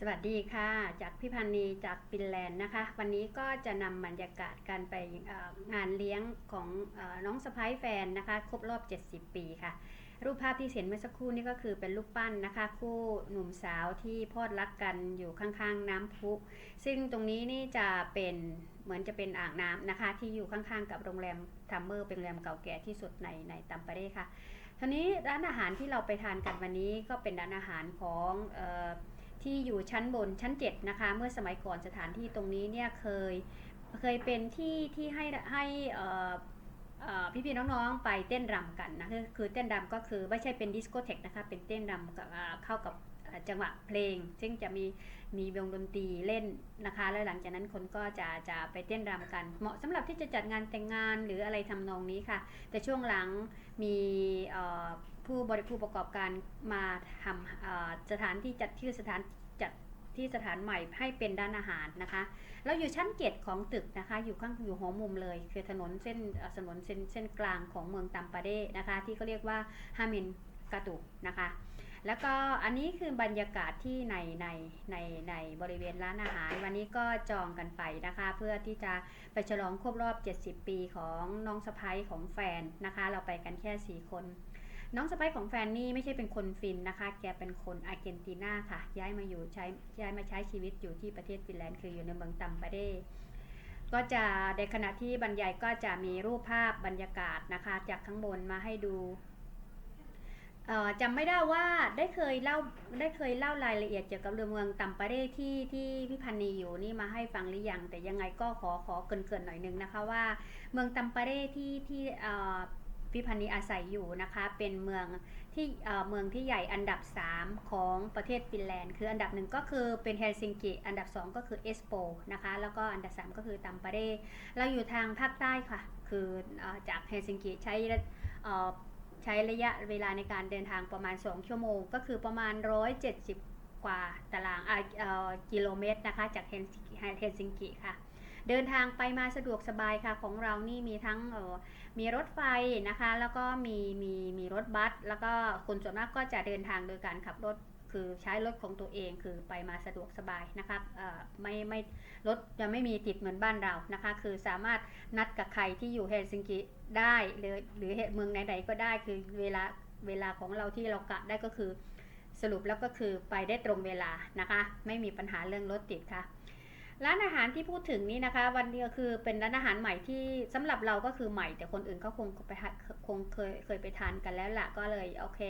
สวัสดีค่ะ จากพี่พันนีจากฟินแลนด์นะคะ วันนี้ก็จะนำบรรยากาศการไปงานเลี้ยงของอน้องสะพ้ายแฟนนะคะ ครบรอบ 70 ปีค่ะ รูปภาพที่เห็นเมื่อสักครู่นี่ก็คือเป็นรูปปั้นนะคะ คู่หนุ่มสาวที่พอดรักกันอยู่ข้างๆน้ำพุ ซึ่งตรงนี้นี่จะเป็นเหมือนจะเป็นอ่างน้ำนะคะ ที่อยู่ข้างๆกับโรงแรมทัมเมอร์เป็นโรงแรมเก่าแก่ที่สุดในในตัมปาเร่ค่ะทีนี้ร้านอาหารที่เราไปทานกันวันนี้ก็เป็นร้านอาหารของเออ ที่อยู่ชั้นบนชั้น 7 นะคะ เมื่อสมัยก่อนสถานที่ตรงนี้เนี่ยเคยเคยเป็นที่ที่ให้ให้เอ่พี่ๆน้องๆไปเต้นรำกันนะคือเต้นรำก็คือไม่ใช่เป็นดิสโกเทกนะคะเป็นเต้นรำกับเข้ากับจังหวะเพลง ซึ่งจะมีมีวงดนตรีเล่นนะคะ แล้วหลังจากนั้นคนก็จะจะไปเต้นรำกัน เหมาะสำหรับที่จะจัดงานแต่งงานหรืออะไรทำนองนี้ค่ะ แต่ช่วงหลังมีผู้บริผู้ประกอบการมาทำสถานที่จัดชื่สถาน จัดที่สถานใหม่ให้เป็นด้านอาหารนะคะ เราอยู่ชั้นเจ็ดของตึกนะคะ อยู่ข้างอยู่หัวมุมเลย คือถนนเส้นถนนเส้นเส้นกลางของเมืองตัมปาเดนะคะ ที่เขาเรียกว่าฮามินกาตุนะคะ แล้วก็อันนี้คือบรรยากาศที่ในในในในบริเวณร้านอาหาร วันนี้ก็จองกันไปนะคะ เพื่อที่จะไปฉลองครบรอบ 70 ปีของน้องสะพ้ยของแฟนนะคะ เราไปกันแค่ 4 คน น้องสะพ้ของแฟนนี่ไม่ใช่เป็นคนฟินนะคะ แกเป็นคนอาร์เจนตินาค่ะ ย้ายมาอยู่ใช้ย้ายมาใช้ชีวิตอยู่ที่ประเทศฟินแลนด์คืออยู่ในเมืองตัมปาเดก็จะในขณะที่บรรยายก็จะมีรูปภาพบรรยากาศนะคะ จากข้างบนมาให้ดูจำไม่ได้ว่าได้เคยเล่าได้เคยเล่ารายละเอียดเกี่ยวกับเรื่องเมืองตัมปาเร่ที่ที่พี่พันนีอยู่นี่มาให้ฟังหรือยังแต่ยังไงก็ขอขอเกรินๆหน่อยนึงนะคะว่า เมืองตัมปาเร่ที่ที่ พี่พันนีอาศัยอยู่นะคะ เป็นเมืองที่เมืองที่ใหญ่อันดับ 3 ของประเทศฟินแลนด์ คืออันดับหนึ่งก็คือเป็นเฮลซิงกิ อันดับ 2 ก็คือเอสโปนะคะ แล้วก็อันดับ 3 ก็คือตัมปาเร่เราอยู่ทางภาคใต้ค่ะ คือจากเฮลซิงกิใช้ใช้ระยะเวลาในการเดินทางประมาณ 2 ชั่วโมง ก็คือประมาณ 170 กว่าตารางกิโลเมตรนะคะ จากเฮลซิงกิค่ะ เดินทางไปมาสะดวกสบายค่ะของเรานี่มีทั้งมีรถไฟนะคะ แล้วก็มีมีมีรถบัสแล้วก็คนส่วนมากก็จะเดินทางโดยการขับรถคือใช้รถของตัวเองคือไปมาสะดวกสบายนะคะไม่ไม่รถจะไม่มีติดเหมือนบ้านเรานะคะ คือสามารถนัดกับใครที่อยู่เฮลซิงกิได้หรือหรือเมืองไหนๆก็ได้คือเวลาเวลาของเราที่เรากะได้ก็คือสรุปแล้วก็คือไปได้ตรงเวลานะคะ ไม่มีปัญหาเรื่องรถติดค่ะ ร้านอาหารที่พูดถึงนี่นะคะ วันนี้ก็คือเป็นร้านอาหารใหม่ที่สำหรับเราก็คือใหม่ แต่คนอื่นเขาคงไปคงเคยเคยไปทานกันแล้วล่ะก็เลยโอเค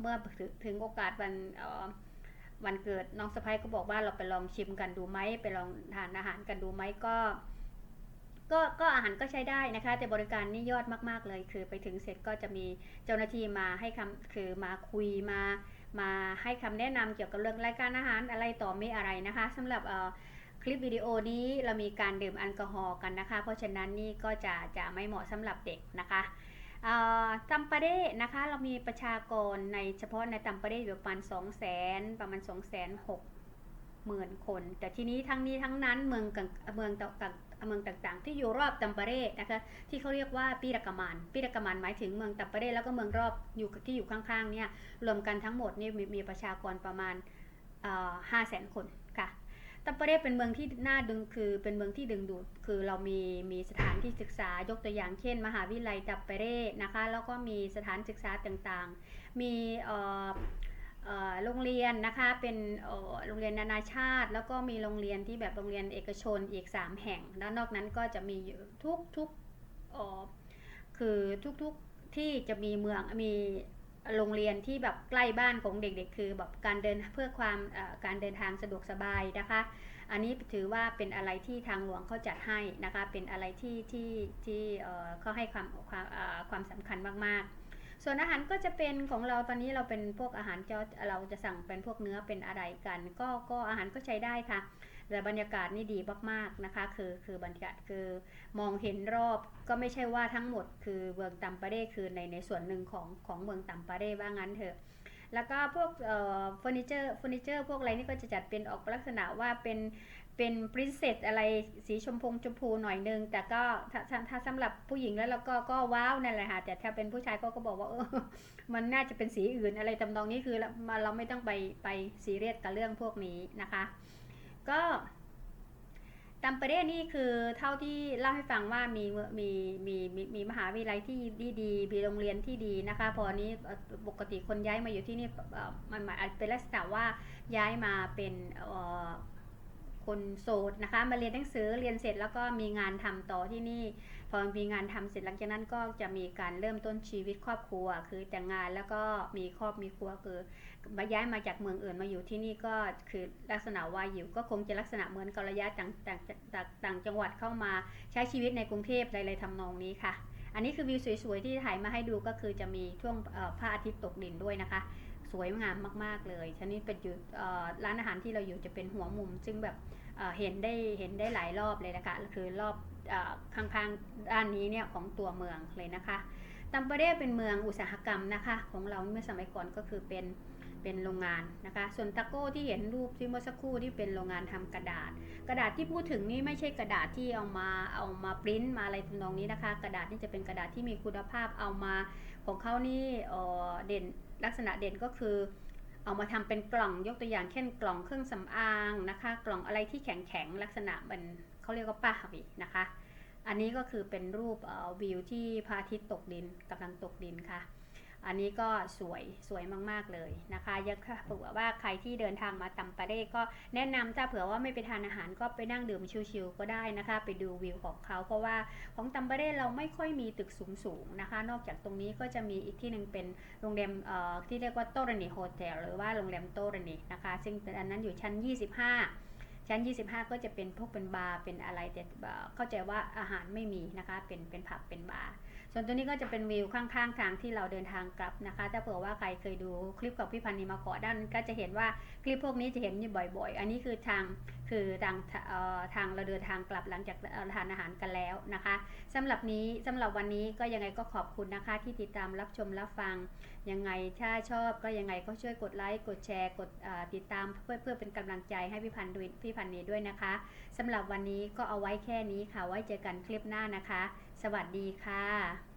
เมื่อถึงถึงโอกาสวันออวันเกิดน้องสะพ้ยก็บอกว่าเราไปลองชิมกันดูไหมไปลองทานอาหารกันดูไหมก็ก็ก็อาหารก็ใช้ได้นะคะ แต่บริการนี่ยอดมากๆเลย คือไปถึงเสร็จก็จะมีเจ้าหน้าที่มาให้คำคือมาคุยมา มาให้คำแนะนำเกี่ยวกับเรื่องรายการอาหารอะไรต่อไม่อะไรนะคะสำหรับเอ่อ คลิปวิดีโอนี้เรามีการดื่มแอลกอฮอล์กันนะคะ เพราะฉะนั้นนี่ก็จะจะไม่เหมาะสำหรับเด็กนะคะตัมปาเดนะคะเรามีประชากรในเฉพาะในตัมปาเดอยู่ประมาณ2 0 0 0 0 0ประมาณ2 0 0 0 0หมื่นคน แต่ทีนี้ทั้งนี้ทั้งนั้นเมืองกังเมืองต่างเมืองต่างๆ ที่อยู่รอบตัมปาเดนะคะที่เขาเรียกว่าปีรากามานปีรากามานหมายถึงเมืองตัมปาเดแล้วก็เมืองรอบอยู่ที่อยู่ข้างๆเนี่ยรวมกันทั้งหมดนี่มีประชากรประมาณห้าแสนคนค่ะ ตัมปเรเป็นเมืองที่น่าดึงคือเป็นเมืองที่ดึงดูดคือเรามีมีสถานที่ศึกษายกตัวอย่างเช่น มหาวิทยาลัยตัมปเรนะคะแล้วก็มีสถานศึกษาต่างๆ มีโรงเรียนนะคะเป็นโรงเรียนนานาชาติ แล้วก็มีโรงเรียนที่แบบโรงเรียนเอกชนอีก 3 แห่ง แล้วนอกนั้นก็จะมีทุกทุกคือทุกๆที่จะมีเมืองมี โรงเรียนที่แบบใกล้บ้านของเด็กๆ คือแบบการเดินเพื่อความการเดินทางสะดวกสบายนะคะ อันนี้ถือว่าเป็นอะไรที่ทางหลวงเขาจัดให้นะคะ เป็นอะไรที่ที่ที่เขาให้ความความความสำคัญมากๆส่วนอาหารก็จะเป็นของเราตอนนี้เราเป็นพวกอาหารเจ้าเราจะสั่งเป็นพวกเนื้อเป็นอะไรกัน ก็ก็อาหารก็ใช้ได้ค่ะ แต่บรรยากาศนี่ดีมากๆนะคะคือคือบรรยากาศคือมองเห็นรอบก็ไม่ใช่ว่าทั้งหมดคือเมืองตัมปาเร่คือในในส่วนหนึ่งของของเมืองตัมปาเร่ว่างั้นเถอะแล้วก็พวกเอ่อเฟอร์นิเจอร์เฟอร์นิเจอร์พวกอะไรนี่ก็จะจัดเป็นออกลักษณะว่าเป็นเป็นปรินเซสอะไรสีชมพงชมพูหน่อยนึง แต่ก็ถ้าถ้าสำหรับผู้หญิงแล้วเราก็ก็ว้าวนั่นแหละค่ะแต่ถ้าเป็นผู้ชายก็ก็บอกว่าเออมันน่าจะเป็นสีอื่นอะไรตำนองนี้คือเรามาเราไม่ต้องไปไปซีเรียสกับเรื่องพวกนี้นะคะ ก็ตัมเปเรนี่คือเท่าที่เล่าให้ฟังว่ามีมีมีมีมีมหาวิทยาลัยที่ดีดีมีโรงเรียนที่ดีนะคะ พอนี้ปกติคนย้ายมาอยู่ที่นี่มันหมายอาจเป็นลักษณะว่าย้ายมาเป็นคนโสดนะคะ มาเรียนหนังสือเรียนเสร็จแล้วก็มีงานทำต่อที่นี่ พอมีงานทำเสร็จหลังจากนั้นก็จะมีการเริ่มต้นชีวิตครอบครัว คือแต่งงานแล้วก็มีครอบมีครัวคือมาย้ายมาจากเมืองอื่นมาอยู่ที่นี่ก็คือลักษณะว่าอยู่ก็คงจะลักษณะเหมือนกระยะต่างต่างต่างต่างจังหวัดเข้ามาใช้ชีวิตในกรุงเทพอะไรๆทำนองนี้ค่ะ อันนี้คือวิวสวยๆที่ถ่ายมาให้ดูก็คือจะมีช่วงพระอาทิตย์ตกดินด้วยนะคะ สวยงามมากๆเลยชนิดเป็นอยู่ร้านอาหารที่เราอยู่จะเป็นหัวมุม ซึ่งแบบเห็นได้เห็นได้หลายรอบเลยนะคะคือรอบ ข้างๆด้านนี้เนี่ยของตัวเมืองเลยนะคะตัมเปเร่เป็นเมืองอุตสาหกรรมนะคะ ของเราเมื่อสมัยก่อนก็คือเป็นเป็นโรงงานนะคะ ส่วนตะโก้ที่เห็นรูปที่เมื่อสักครู่ที่เป็นโรงงานทำกระดาษ กระดาษที่พูดถึงนี่ไม่ใช่กระดาษที่เอามาเอามาปริ้นมาอะไรทำนองนี้นะคะ กระดาษนี่จะเป็นกระดาษที่มีคุณภาพเอามาของเขานี่เด่นลักษณะเด่นก็คือ เอามาทำเป็นกล่องยกตัวอย่างเช่น กล่องเครื่องสำอางนะคะ กล่องอะไรที่แข็งแข็งลักษณะมันเขาเรียกว่าป้าวีนะคะ อันนี้ก็คือเป็นรูปวิวที่พระอาทิตย์ตกดินกำลังตกดินค่ะ อันนี้ก็สวยสวยมาก ๆ เลยนะคะยังเผื่อว่าใครที่เดินทางมาตัมปาเร่ก็แนะนำถ้าเผื่อว่าไม่ไปทานอาหารก็ไปนั่งดื่มชิลๆก็ได้นะคะ ไปดูวิวของเขาเพราะว่าของตัมปาเร่เราไม่ค่อยมีตึกสูงๆนะคะ นอกจากตรงนี้ก็จะมีอีกที่หนึ่งเป็นโรงแรมเอ่อที่เรียกว่าโตรนีโฮเทลหรือว่าโรงแรมโตรนีนะคะ ซึ่งอันนั้นอยู่ชั้น 25ชั้น 25 ก็จะเป็นพวกเป็นบาร์ เป็นอะไรแต่เข้าใจว่าอาหารไม่มีนะคะ เป็นเป็นผับ เป็นบาร์ ส่วนตัวนี้ก็จะเป็นวิวข้างๆ ทางที่เราเดินทางกลับนะคะ ถ้าเผื่อว่าใครเคยดูคลิปกับพี่พันนีมาเกาะด้านก็จะเห็นว่าคลิปพวกนี้จะเห็นอยู่บ่อย ๆ อันนี้คือทาง คือทางเอ่อทางเราเดินทางกลับหลังจากทานอาหารกันแล้วนะคะสำหรับนี้สำหรับวันนี้ก็ยังไงก็ขอบคุณนะคะ ที่ติดตามรับชมรับฟังยังไงถ้าชอบก็ยังไงก็ช่วยกดไลค์กดแชร์กดติดตามเพื่อเพื่อเป็นกำลังใจให้พี่พันธ์ด้วยพี่พันธ์นีด้วยนะคะสำหรับวันนี้ก็เอาไว้แค่นี้ค่ะไว้เจอกันคลิปหน้านะคะ สวัสดีค่ะ